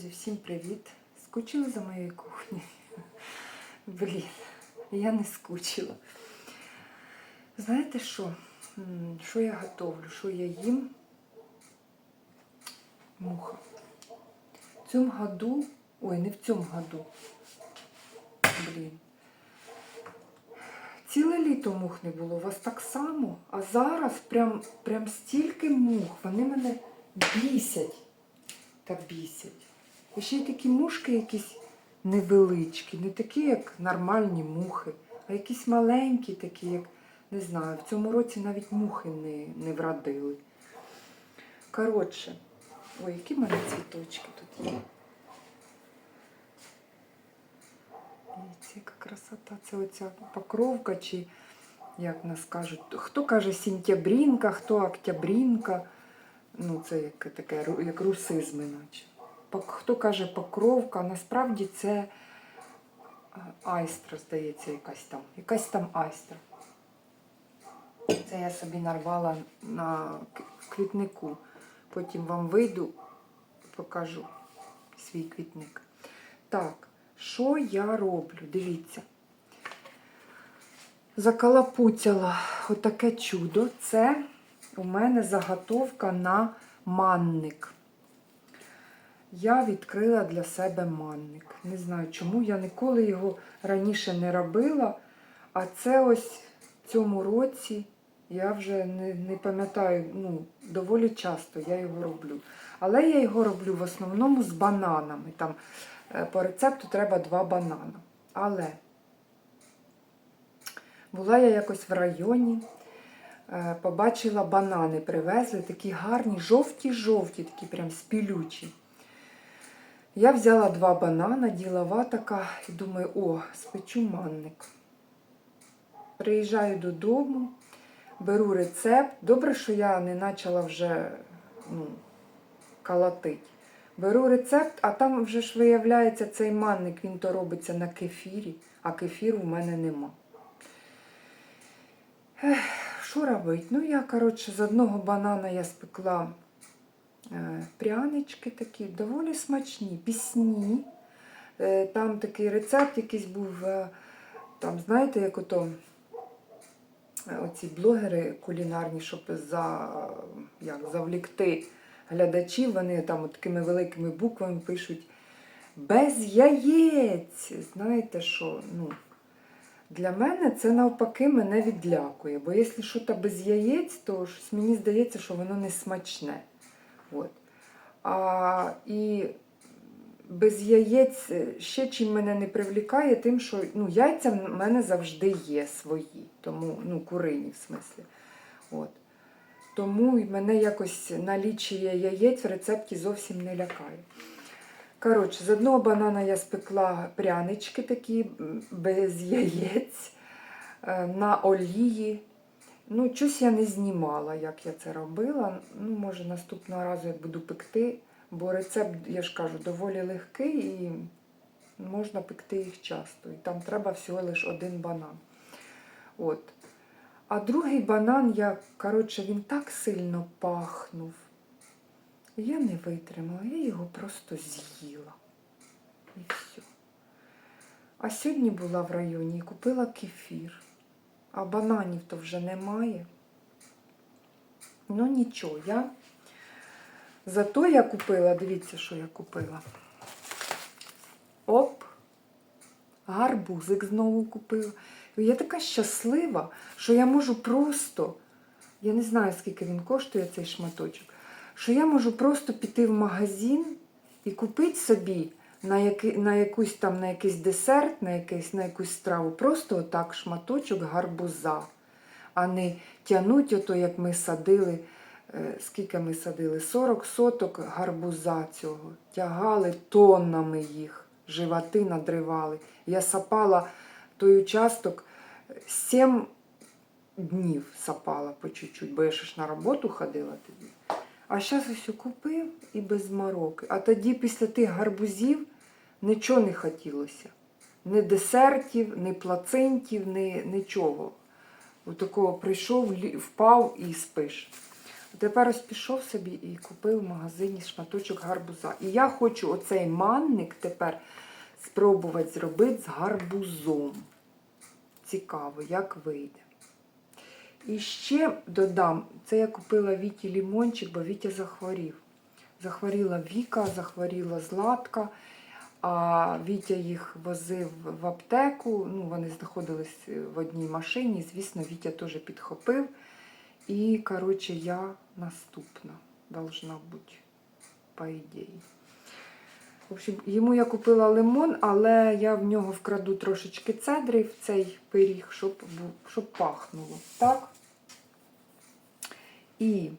Друзі, всім привіт! Скучили за моєю кухнею? Блін, я не скучила. Знаєте що? Що я готовлю? Що я їм? Муха. В цьому году, ой, не в цьому году. Блін. Ціле літо мух не було, у вас так само. А зараз прям, прям стільки мух, вони мене бісять та бісять. І ще й такі мушки якісь невеличкі, не такі, як нормальні мухи, а якісь маленькі, такі, як, не знаю, в цьому році навіть мухи не, не вродили. Коротше, ой, які в мене цвіточки тут є. Дивіться, яка красота. Це оця покровка, чи як нас кажуть, хто каже сентябрінка, хто октябрінка. Ну, це як таке, як русизми, наче. Хто каже покровка, насправді це айстра, здається, якась там. Якась там айстра. Це я собі нарвала на квітнику. Потім вам вийду, покажу свій квітник. Так, що я роблю? Дивіться. Закалапуцяла отаке чудо. Це у мене заготовка на манник. Я відкрила для себе манник. Не знаю, чому я ніколи його раніше не робила. А це ось в цьому році я вже не, не пам'ятаю, ну, доволі часто я його роблю. Але я його роблю в основному з бананами. Там е, по рецепту треба два банана. Але була я якось в районі, е, побачила банани, привезли такі гарні, жовті-жовті, такі прям спілючі. Я взяла два банана, ділова така, і думаю, о, спечу манник. Приїжджаю додому, беру рецепт. Добре, що я не почала вже ну, калатить. Беру рецепт, а там вже ж виявляється цей манник, він то робиться на кефірі, а кефіру в мене нема. Що робити? Ну, я, коротше, з одного банана я спекла прянички такі, доволі смачні, пісні. Е, Там такий рецепт якийсь був, е, там, знаєте, як ото е, оці блогери кулінарні, щоб за, як, завлікти глядачів, вони там такими великими буквами пишуть без яєць. Знаєте що? Ну, для мене це навпаки мене відлякує. Бо якщо щось без яєць, то мені здається, що воно не смачне. От. А, і без яєць ще чим мене не привлікає, тим, що ну, яйця в мене завжди є свої, тому ну, курині в смислі. От. Тому мене якось налічує яєць в рецепті зовсім не лякає. Коротше, з одного банана я спекла прянички такі без яєць е, на олії. Ну, щось я не знімала, як я це робила. Ну, може, наступного разу я буду пекти, бо рецепт, я ж кажу, доволі легкий і можна пекти їх часто. І там треба всього лише один банан. От. А другий банан, я, коротше, він так сильно пахнув. Я не витримала, я його просто з'їла. І все. А сьогодні була в районі і купила кефір. А бананів то вже немає. Ну нічого, я. Зато я купила, дивіться, що я купила. Оп! Гарбузик знову купила. І Я така щаслива, що я можу просто, я не знаю, скільки він коштує, цей шматочок, що я можу просто піти в магазин і купити собі на, яки, на якусь там на якийсь десерт, на, якийсь, на якусь страву, просто отак шматочок гарбуза, а не тянуть ото, як ми садили. е, Скільки ми садили? 40 соток гарбуза цього. Тягали тоннами їх, животи надривали. Я сапала той участок 7 днів сапала по чуть-чуть, бо я ще ж на роботу ходила тоді. А зараз ось купив і без мороки. А тоді після тих гарбузів нічого не хотілося. Ні десертів, ні плацентів, ні нічого. Такого прийшов, впав і спиш. Тепер ось пішов собі і купив в магазині шматочок гарбуза. І я хочу оцей манник тепер спробувати зробити з гарбузом. Цікаво, як вийде. І ще додам, це я купила Віті лімончик, бо Вітя захворів. Захворіла Віка, захворіла Златка, а Вітя їх возив в аптеку. Ну, вони знаходились в одній машині. Звісно, Вітя теж підхопив. І, коротше, я наступна должна бути, по ідеї. В общем, йому я купила лимон, але я в нього вкраду трошечки цедри в цей пиріг, щоб, щоб пахнуло. Так? І,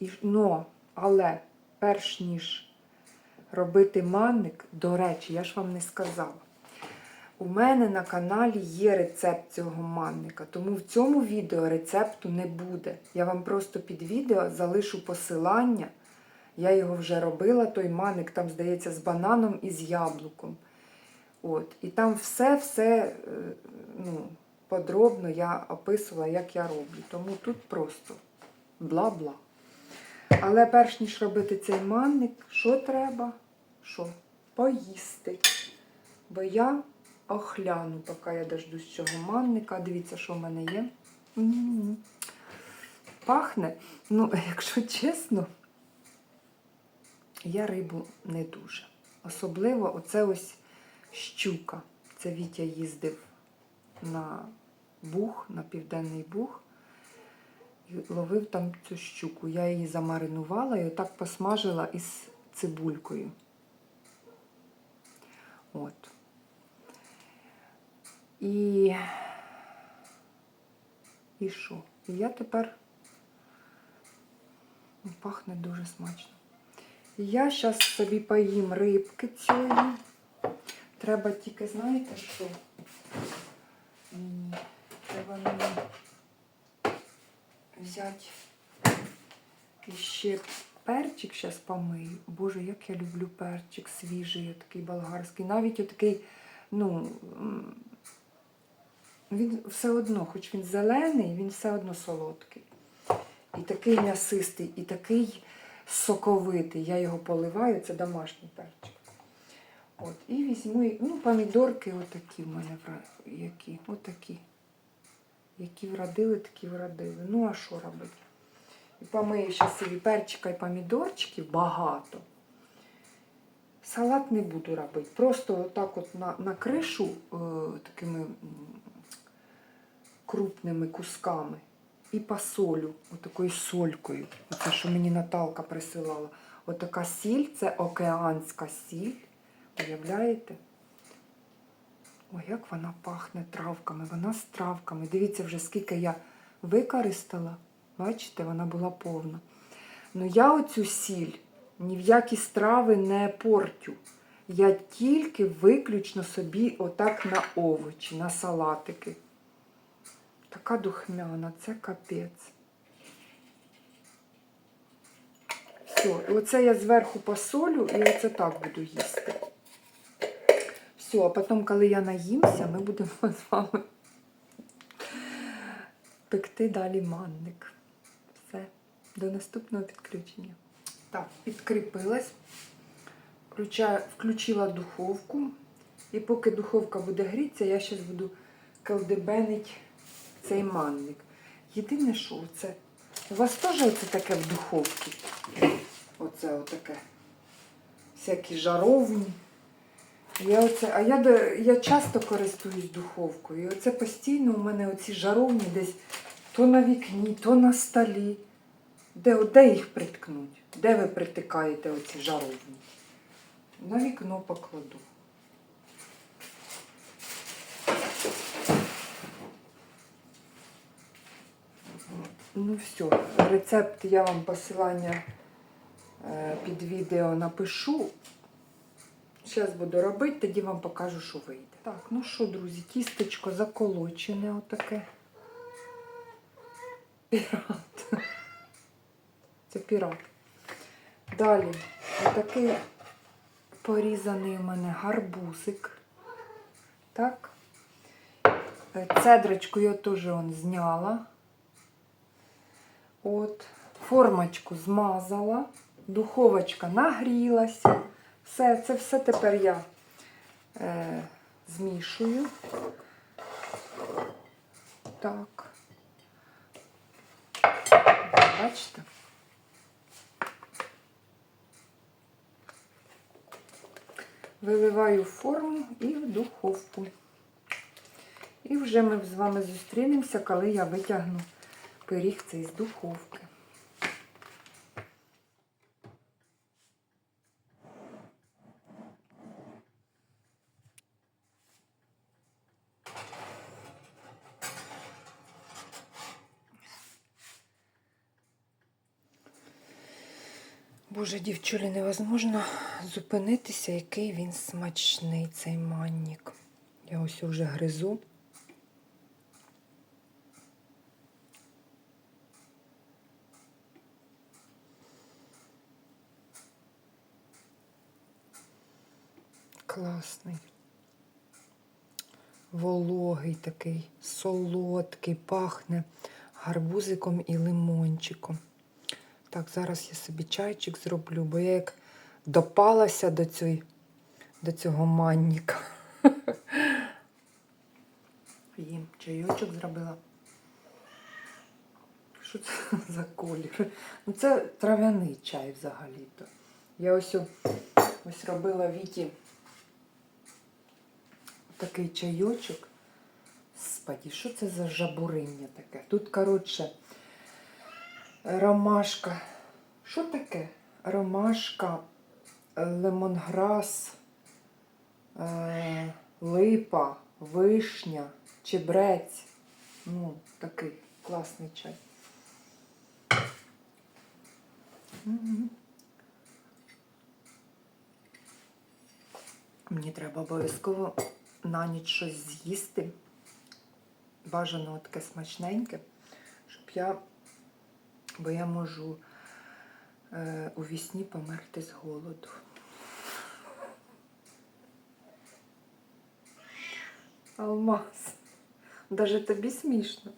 і, но, але перш ніж робити манник, до речі, я ж вам не сказала. У мене на каналі є рецепт цього манника, тому в цьому відео рецепту не буде. Я вам просто під відео залишу посилання. Я його вже робила, той манник, там, здається, з бананом і з яблуком. От. І там все-все е, ну, подробно я описувала, як я роблю. Тому тут просто бла-бла. Але перш ніж робити цей манник, що треба? Що? Поїсти. Бо я охляну, поки я дождусь цього манника. Дивіться, що в мене є. М-м-м. Пахне. Ну, якщо чесно, я рибу не дуже. Особливо оце ось щука. Це Вітя їздив на Буг, на Південний Буг. І ловив там цю щуку. Я її замаринувала і отак посмажила із цибулькою. От. І. І що? І я тепер Ну, пахне дуже смачно. Я зараз собі поїм рибки цієї. Треба тільки, знаєте що? Мені треба мені взяти ще перчик зараз помию. Боже, як я люблю перчик свіжий, такий болгарський. Навіть отакий, ну, він все одно, хоч він зелений, він все одно солодкий. І такий м'ясистий, і такий соковитий. Я його поливаю, це домашній перчик. От, і візьму, ну, помідорки отакі в мене які, отакі. Які вродили, такі вродили. Ну, а що робити? І помию ще собі перчика і помідорчиків багато. Салат не буду робити. Просто отак от на, на кришу е, такими крупними кусками і посолю, отакою солькою. Оце, що мені Наталка присилала. Отака сіль, це океанська сіль. Уявляєте? Ой, як вона пахне травками. Вона з травками. Дивіться вже, скільки я використала. Бачите, вона була повна. Ну я оцю сіль ні в які страви не портю. Я тільки виключно собі отак на овочі, на салатики. Така духмяна, це капець. Все, і оце я зверху посолю і оце так буду їсти. Все, а потім, коли я наїмся, ми будемо з вами пекти далі манник. Все, до наступного підключення. Так, підкріпилась. Включила духовку. І поки духовка буде грітися, я зараз буду колдебенить цей манник. Єдине, що це. У вас теж оце таке в духовці? Оце отаке. Всякі жаровні. Я оце, а я, я часто користуюсь духовкою. І оце постійно у мене оці жаровні десь то на вікні, то на столі. Де, де їх приткнуть? Де ви притикаєте оці жаровні? На вікно покладу. Ну все, рецепт я вам посилання е, під відео напишу. Зараз буду робити, тоді вам покажу, що вийде. Так, ну що, друзі, тістечко заколочене отаке. Пірат. Це пірат. Далі, отакий порізаний у мене гарбузик. Так. Е, Цедрочку я теж зняла. От. Формочку змазала, духовочка нагрілася. Все, це все тепер я е, змішую. Так. Бачите? Виливаю форму і в духовку. І вже ми з вами зустрінемося, коли я витягну пиріг цей з духовки. Боже, дівчулі, невозможно зупинитися, який він смачний, цей маннік. Я ось вже гризу. Класний. Вологий такий, солодкий, пахне гарбузиком і лимончиком. Так, зараз я собі чайчик зроблю, бо я як допалася до, цього, до цього манніка. Їм чайочок зробила. Що це за колір? Ну, це трав'яний чай взагалі-то. Я ось, ось робила Віті такий чайочок. Господі, що це за жабуриння таке? Тут, коротше, ромашка. Що таке? Ромашка, лемонграс, е, липа, вишня, чебрець. Ну, такий класний чай. Мені треба обов'язково на ніч щось з'їсти. Бажано таке смачненьке, щоб я, бо я можу е, у вісні померти з голоду. Алмаз. Даже тобі смішно.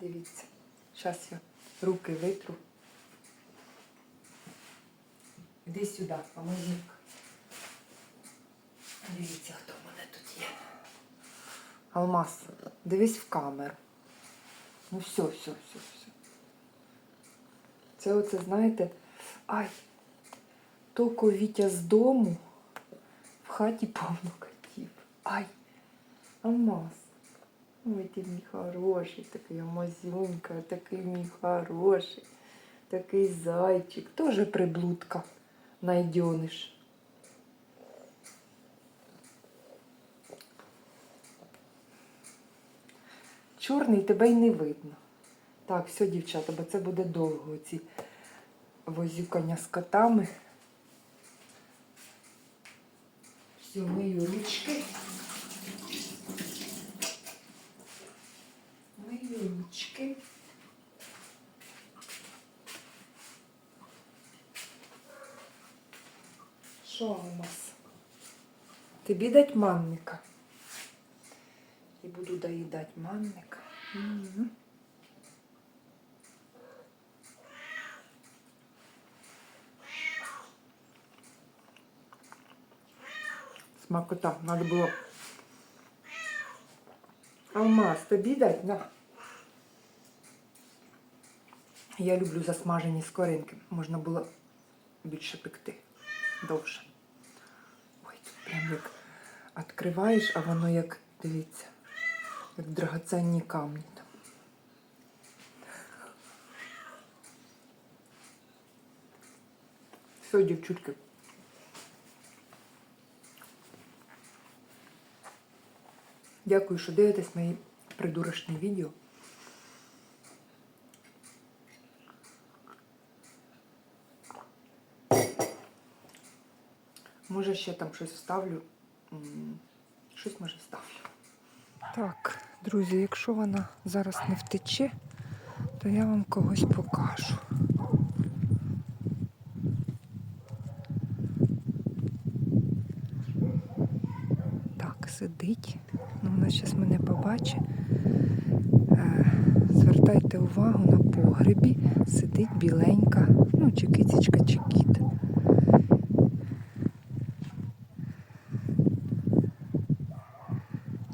Дивіться. Зараз я руки витру. Іди сюди, поможи. Дивіться, хто в мене тут є. Алмаз, дивись в камеру. Ну все, все, все, все. Це оце, знаєте, ай, тільки Вітя з дому, в хаті повно котів. Ай, Алмаз. Ой, ти мій хороший, такий амазюнька, такий мій хороший, такий зайчик. Тоже приблудка найдениш. Чорний тебе й не видно. Так, все, дівчата, бо це буде довго ці возюкання з котами. Все, мию ручки. Мию ручки. Що у нас? Тобі дать манника. Доїдати манник. Смакота, надо було. Алмаз, тобі дать? На. Я люблю засмажені скоринки. Можна було більше пекти. Довше. Ой, тут прям як відкриваєш, а воно як, дивіться, як драгоценні камні там. Все, дівчутки. Дякую, що дивитесь мої придурочні відео. Може, ще там щось вставлю. Щось може вставлю. Так, друзі, якщо вона зараз не втече, то я вам когось покажу. Так, сидить. Ну, вона зараз мене побачить. Е, звертайте увагу на погребі сидить біленька, ну, чи кицечка, чи.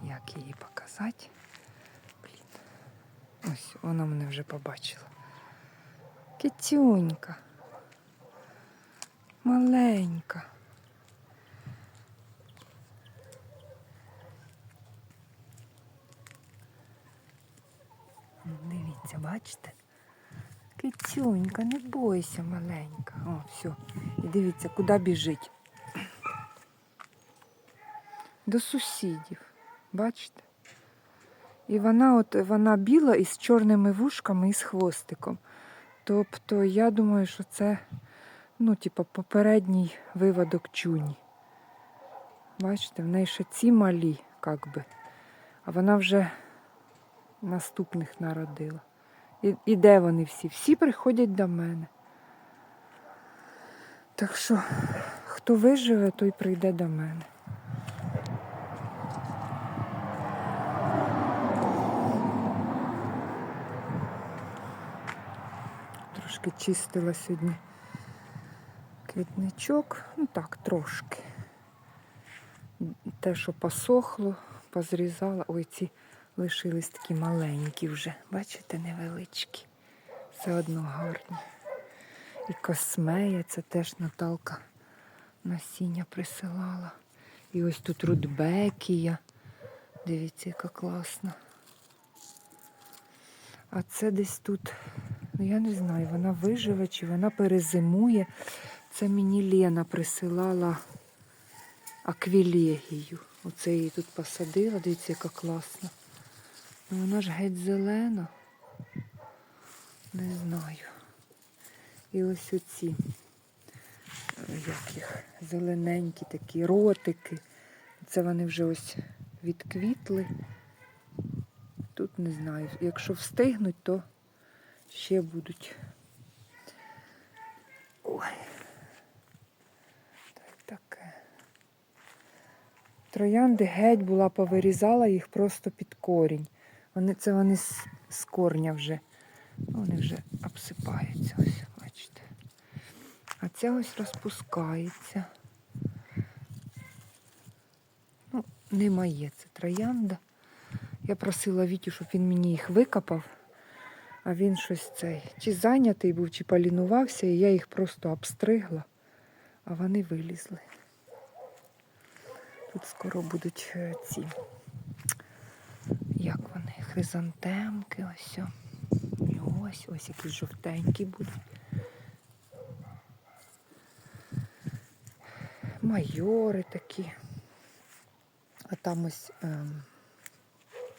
Як її показати? Блін. Ось вона мене вже побачила. Китюнька. Маленька. Дивіться, бачите? Китюнька, не бойся, маленька. О, все. І дивіться, куди біжить. До сусідів. Бачите? І вона от вона біла із чорними вушками і з хвостиком. Тобто, я думаю, що це, ну, типа, попередній виводок чуні. Бачите, в неї ще ці малі, як би. А вона вже наступних народила. І, і де вони всі? Всі приходять до мене. Так що, хто виживе, той прийде до мене. Трошки чистила сьогодні квітничок. Ну так, трошки. Те, що посохло, позрізала. Ой, ці лишились такі маленькі вже. Бачите, невеличкі. Все одно гарні. І космея, це теж Наталка насіння присилала. І ось тут рудбекія. Дивіться, яка класна. А це десь тут, ну я не знаю, вона виживе чи вона перезимує. Це мені Лена присилала аквілегію. Оце її тут посадила, дивіться, яка класна. Ну вона ж геть зелена. Не знаю. І ось оці, е, як зелененькі такі ротики. Це вони вже ось відквітли. Тут не знаю. Якщо встигнуть, то ще будуть. Ой. Так, таке. Троянди геть була, повирізала їх просто під корінь. Вони, це вони з, з корня вже. Вони вже обсипаються, ось, бачите. А ця ось розпускається. Ну, не моє це троянда. Я просила Вітю, щоб він мені їх викопав, а він щось цей. Чи зайнятий був, чи полінувався, і я їх просто обстригла, а вони вилізли. Тут скоро будуть е, ці, як вони, хризантемки, ось. І ось, ось які жовтенькі будуть. Майори такі. А там ось, ем,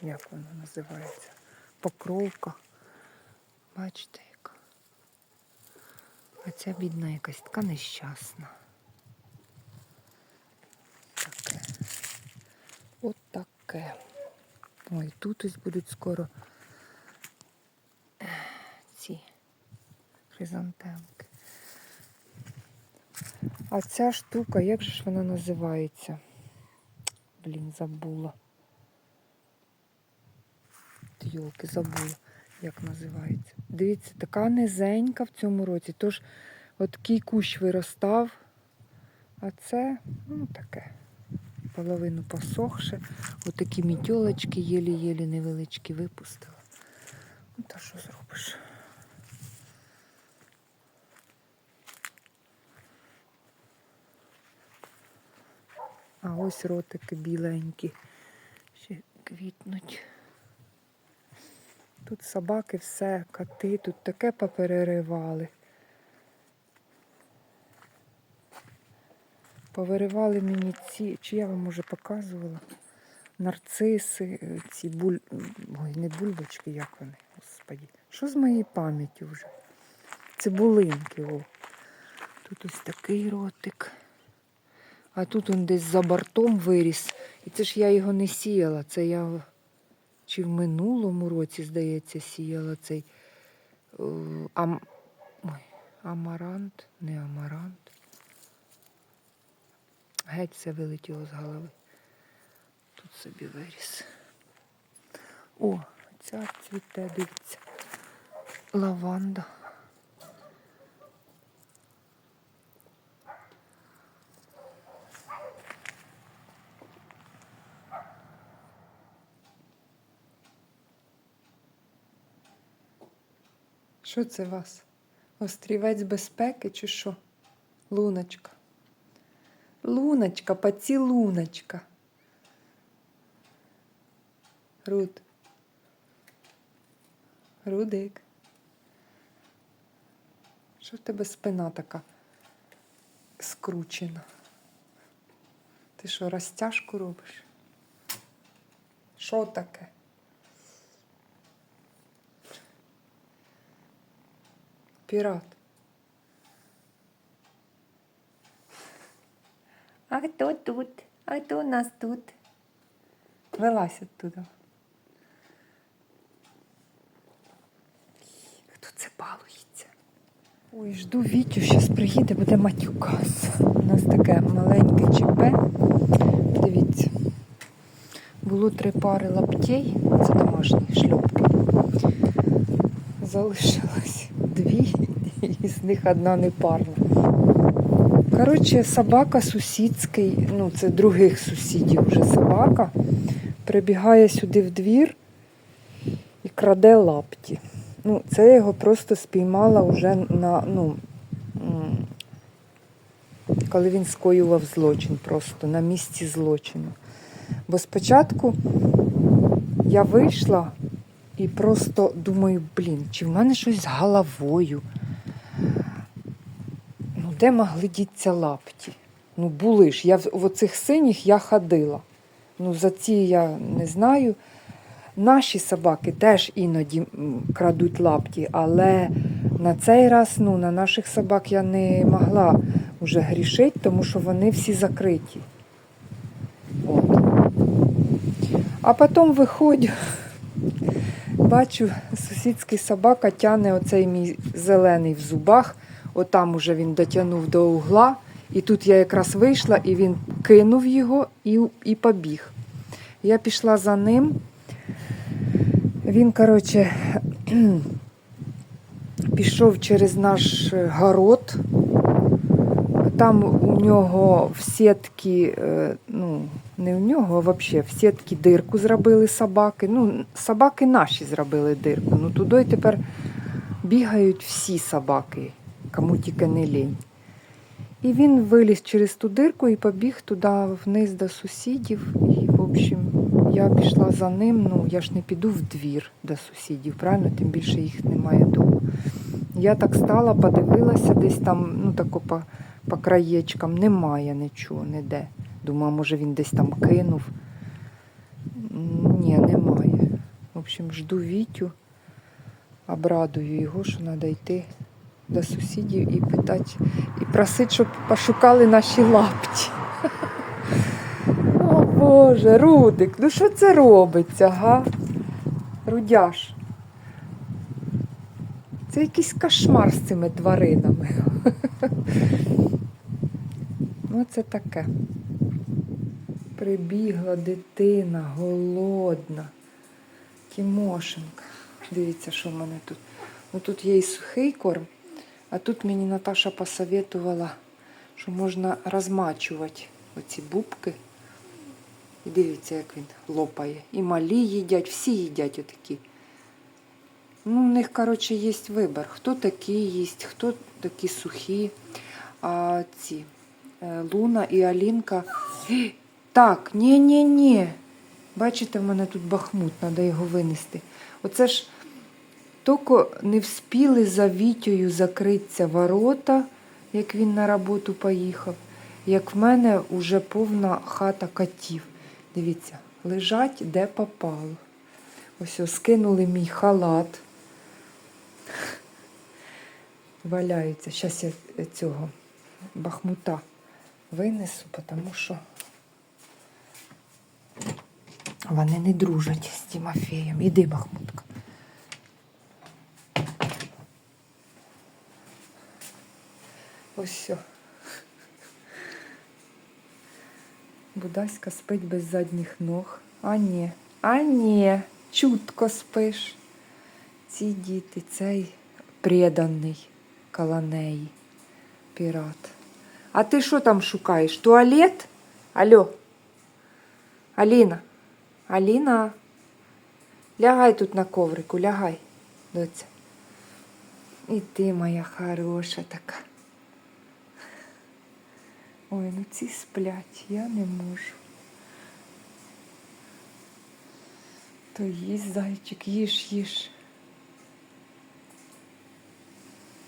як воно називається? Покровка. Бачите, яка. А ця бідна якась така нещасна. Таке. От таке. Ой, тут ось будуть скоро ці хризантемки. А ця штука, як же ж вона називається? Блін, забула. Йолки, забула, як називається. Дивіться, така низенька в цьому році. Тож от такий кущ виростав, а це, ну, таке. Половину посохше. Отакі мітьолочки єлі-єлі невеличкі випустила. Ну, та що зробиш? А ось ротики біленькі. Ще квітнуть. Тут собаки все, коти, тут таке попереривали. Повиривали мені ці, чи я вам уже показувала, нарциси, ці буль... Ой, не бульбочки, як вони, господі. Що з моєю пам'яттю вже? Цибулинки, о. Тут ось такий ротик. А тут він десь за бортом виріс. І це ж я його не сіяла. Це я чи в минулому році, здається, сіяла цей е, ам... Ой, амарант, не амарант. Геть все вилетіло з голови. Тут собі виріс. О, ця цвіте, дивіться. Лаванда. Що це вас? Острівець безпеки чи що? Луночка. Луночка, поцілуночка. Руд. Рудик. Що в тебе спина така скручена? Ти що, розтяжку робиш? Що таке? Пірат. А хто тут? А хто у нас тут? Вилазь оттуда. Хто це балується? Ой, жду Вітю, зараз приїде, буде матюкас. У нас таке маленьке ЧП. Дивіться. Було три пари лаптей, це домашні шльопки. Залишилось дві, і з них одна непарна. Коротше, собака сусідський, ну це других сусідів вже собака, прибігає сюди в двір і краде лапті. Ну, це я його просто спіймала вже на, ну, коли він скоював злочин просто на місці злочину. Бо спочатку я вийшла і просто думаю, блін, чи в мене щось з головою? Ну, де могли діться лапті? Ну, були ж. Я в, оцих синіх я ходила. Ну, за ці я не знаю. Наші собаки теж іноді крадуть лапті, але на цей раз ну, на наших собак я не могла вже грішити, тому що вони всі закриті. От. А потім виходжу, бачу, сусідський собака тяне оцей мій зелений в зубах. Отам уже він дотягнув до угла. І тут я якраз вийшла, і він кинув його і, і побіг. Я пішла за ним. Він, коротше, пішов через наш город. Там у нього в сітки, е, ну, не у нього, а взагалі в сітки дирку зробили собаки. Ну, собаки наші зробили дирку. Ну, туди тепер бігають всі собаки, кому тільки не лінь. І він виліз через ту дирку і побіг туди вниз до сусідів. І, в общем, я пішла за ним. Ну, я ж не піду в двір до сусідів, правильно? Тим більше їх немає вдома. Я так стала, подивилася десь там, ну тако по, по краєчкам, немає нічого, ніде. Думаю, може він десь там кинув. Ні, немає. В общем, жду Вітю, обрадую його, що треба йти до сусідів і питати, і просити, щоб пошукали наші лапті. О Боже, Рудик, ну що це робиться, га? Рудяш. Це якийсь кошмар з цими тваринами. Ну, це таке. Прибігла дитина, голодна. Тімошенка. Дивіться, що в мене тут. Ну, тут є і сухий корм, а тут мені Наташа посоветувала, що можна розмачувати оці бубки. І дивіться, як він лопає. І малі їдять, всі їдять отакі. Ну, у них, коротше, є вибір. Хто такі їсть, хто такі сухі. А ці е, Луна і Алінка. Так, ні-ні-ні. Бачите, в мене тут бахмут, треба його винести. Оце ж тільки не вспіли за Вітєю закритися ворота, як він на роботу поїхав, як в мене вже повна хата котів. Дивіться, лежать де попало. Ось ось скинули мій халат. Валяються. Зараз я цього бахмута винесу, тому що вони не дружать з Тимофеєм. Іди, Бахмутка. Ось все. Будаська спить без задніх ног. А ні. А ні. чутко спиш. Ці діти, цей преданий коло пірат. А ти що там шукаєш? Туалет? Алло? Аліна? Аліна? Лягай тут на коврику, лягай, доця. І ти моя хороша така. Ой, ну ці сплять, я не можу. То їсть, зайчик, їж, їж.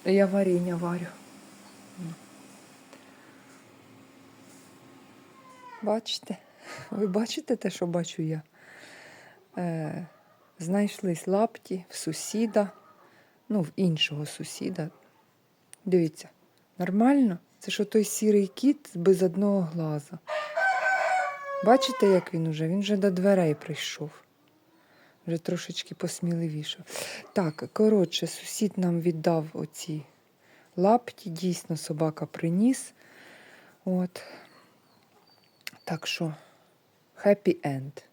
Я варіння варю. Бачите? Ви бачите те, що бачу я? Е, знайшлись лапті в сусіда, ну, в іншого сусіда. Дивіться, нормально? Це що той сірий кіт без одного глаза. Бачите, як він уже? Він вже до дверей прийшов. Вже трошечки посміливішав. Так, коротше, сусід нам віддав оці лапті, дійсно собака приніс. От. Так що, happy end.